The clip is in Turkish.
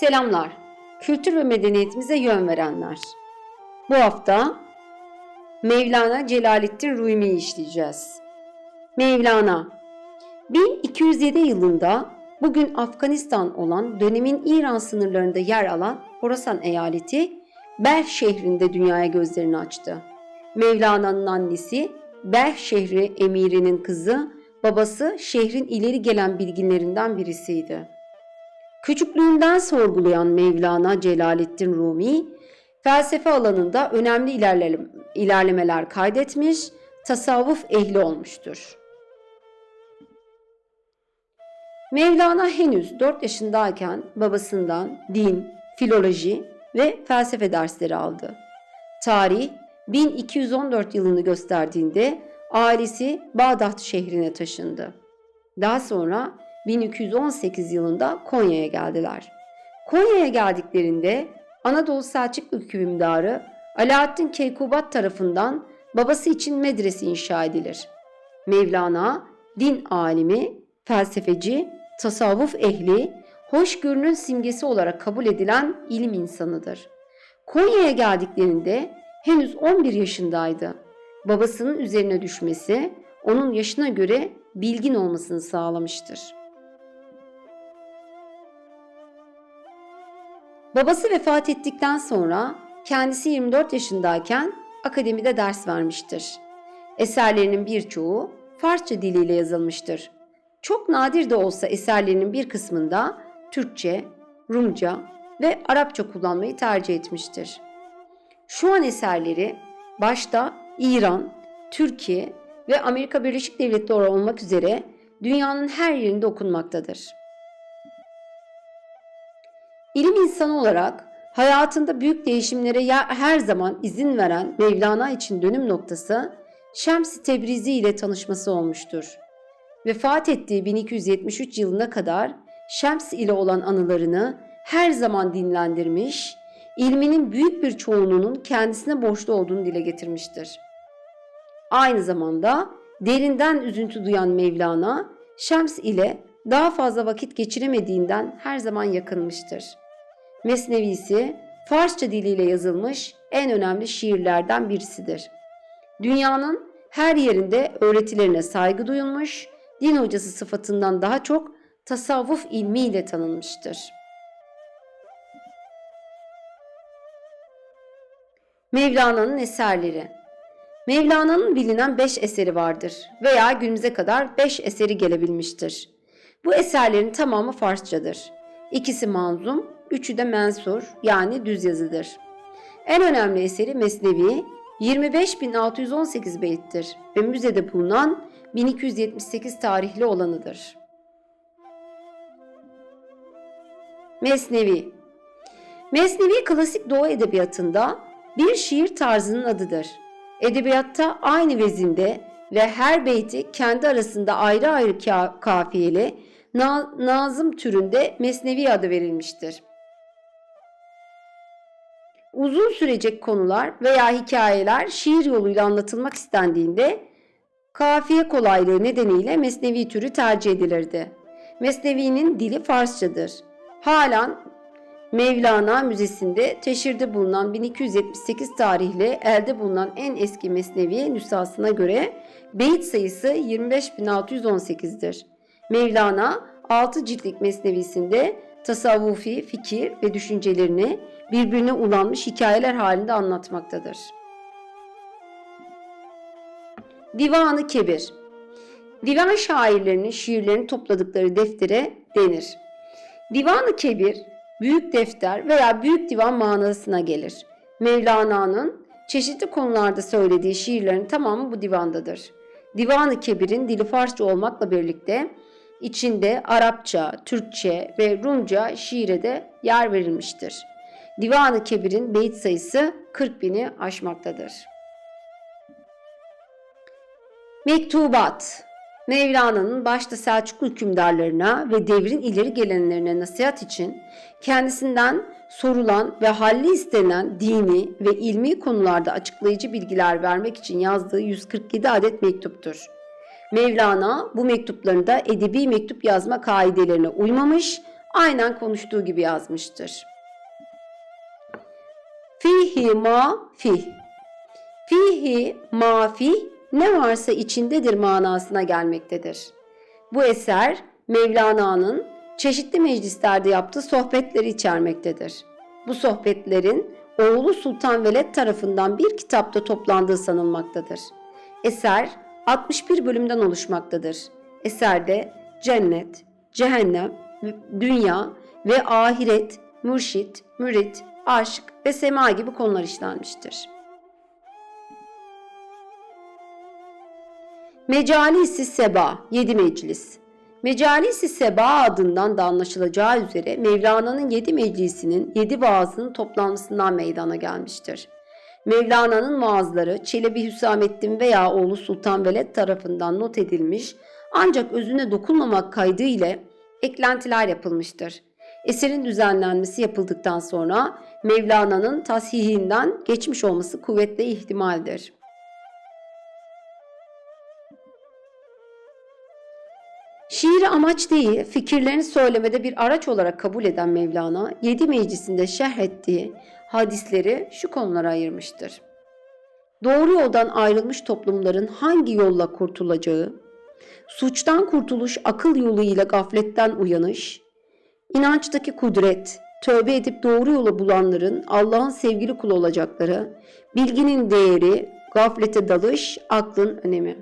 Selamlar. Kültür ve medeniyetimize yön verenler. Bu hafta Mevlana Celaleddin Rumi'yi işleyeceğiz. Mevlana 1207 yılında bugün Afganistan olan dönemin İran sınırlarında yer alan Horasan eyaleti Belh şehrinde dünyaya gözlerini açtı. Mevlana'nın annesi Belh şehri emirinin kızı, babası şehrin ileri gelen bilginlerinden birisiydi. Küçüklüğünden sorgulayan Mevlana Celaleddin Rumi, felsefe alanında önemli ilerleme- ilerlemeler kaydetmiş, tasavvuf ehli olmuştur. Mevlana henüz 4 yaşındayken babasından din, filoloji ve felsefe dersleri aldı. Tarih 1214 yılını gösterdiğinde ailesi Bağdat şehrine taşındı. Daha sonra 1218 yılında Konya'ya geldiler. Konya'ya geldiklerinde Anadolu Selçuklu hükümdarı Alaaddin Keykubat tarafından babası için medrese inşa edilir. Mevlana din alimi, felsefeci, tasavvuf ehli, hoşgörünün simgesi olarak kabul edilen ilim insanıdır. Konya'ya geldiklerinde henüz 11 yaşındaydı. Babasının üzerine düşmesi onun yaşına göre bilgin olmasını sağlamıştır. Babası vefat ettikten sonra kendisi 24 yaşındayken akademide ders vermiştir. Eserlerinin birçoğu Farsça diliyle yazılmıştır. Çok nadir de olsa eserlerinin bir kısmında Türkçe, Rumca ve Arapça kullanmayı tercih etmiştir. Şu an eserleri başta İran, Türkiye ve Amerika Birleşik Devletleri olmak üzere dünyanın her yerinde okunmaktadır. İnsanı olarak hayatında büyük değişimlere her zaman izin veren Mevlana için dönüm noktası Şems-i Tebrizi ile tanışması olmuştur. Vefat ettiği 1273 yılına kadar Şems ile olan anılarını her zaman dinlendirmiş, ilminin büyük bir çoğunluğunun kendisine borçlu olduğunu dile getirmiştir. Aynı zamanda derinden üzüntü duyan Mevlana, Şems ile daha fazla vakit geçiremediğinden her zaman yakınmıştır. Mesnevisi Farsça diliyle yazılmış en önemli şiirlerden birisidir. Dünyanın her yerinde öğretilerine saygı duyulmuş, din hocası sıfatından daha çok tasavvuf ilmiyle tanınmıştır. Mevlana'nın eserleri Mevlana'nın bilinen beş eseri vardır veya günümüze kadar beş eseri gelebilmiştir. Bu eserlerin tamamı Farsçadır. İkisi manzum, üçü de mensur yani düz yazıdır. En önemli eseri Mesnevi 25.618 beyittir ve müzede bulunan 1278 tarihli olanıdır. Mesnevi Mesnevi klasik Doğu edebiyatında bir şiir tarzının adıdır. Edebiyatta aynı vezinde ve her beyti kendi arasında ayrı ayrı ka- kafiyeli na- nazım türünde Mesnevi adı verilmiştir. Uzun sürecek konular veya hikayeler şiir yoluyla anlatılmak istendiğinde kafiye kolaylığı nedeniyle Mesnevi türü tercih edilirdi. Mesnevi'nin dili Farsçadır. Halen Mevlana Müzesi'nde teşhirde bulunan 1278 tarihli elde bulunan en eski Mesnevi nüshasına göre beyit sayısı 25618'dir. Mevlana 6 ciltlik Mesnevisinde tasavvufi fikir ve düşüncelerini birbirine ulanmış hikayeler halinde anlatmaktadır. Divanı Kebir Divan şairlerinin şiirlerini topladıkları deftere denir. Divanı Kebir, büyük defter veya büyük divan manasına gelir. Mevlana'nın çeşitli konularda söylediği şiirlerin tamamı bu divandadır. Divanı Kebir'in dili Farsça olmakla birlikte içinde Arapça, Türkçe ve Rumca şiire de yer verilmiştir. Divanı Kebir'in beyit sayısı 40 bini aşmaktadır. Mektubat Mevlana'nın başta Selçuklu hükümdarlarına ve devrin ileri gelenlerine nasihat için kendisinden sorulan ve halli istenen dini ve ilmi konularda açıklayıcı bilgiler vermek için yazdığı 147 adet mektuptur. Mevlana bu mektuplarında edebi mektup yazma kaidelerine uymamış aynen konuştuğu gibi yazmıştır. Fihi ma fih. Fihi ma fih ne varsa içindedir manasına gelmektedir. Bu eser Mevlana'nın çeşitli meclislerde yaptığı sohbetleri içermektedir. Bu sohbetlerin oğlu Sultan Veled tarafından bir kitapta toplandığı sanılmaktadır. Eser 61 bölümden oluşmaktadır. Eserde cennet, cehennem, dünya ve ahiret, mürşit, mürit, aşk ve sema gibi konular işlenmiştir. Mecalisi Seba 7 meclis. Mecalisi Seba adından da anlaşılacağı üzere Mevlana'nın 7 meclisinin 7 vaazının toplanmasından meydana gelmiştir. Mevlana'nın vaazları Çelebi Hüsamettin veya oğlu Sultan Veled tarafından not edilmiş ancak özüne dokunmamak kaydı ile eklentiler yapılmıştır. Eserin düzenlenmesi yapıldıktan sonra Mevlana'nın tasihinden geçmiş olması kuvvetle ihtimaldir. Şiiri amaç değil, fikirlerini söylemede bir araç olarak kabul eden Mevlana, yedi meclisinde şerh ettiği hadisleri şu konulara ayırmıştır. Doğru yoldan ayrılmış toplumların hangi yolla kurtulacağı, suçtan kurtuluş akıl yoluyla gafletten uyanış, inançtaki kudret, tövbe edip doğru yolu bulanların Allah'ın sevgili kulu olacakları, bilginin değeri, gaflete dalış, aklın önemi.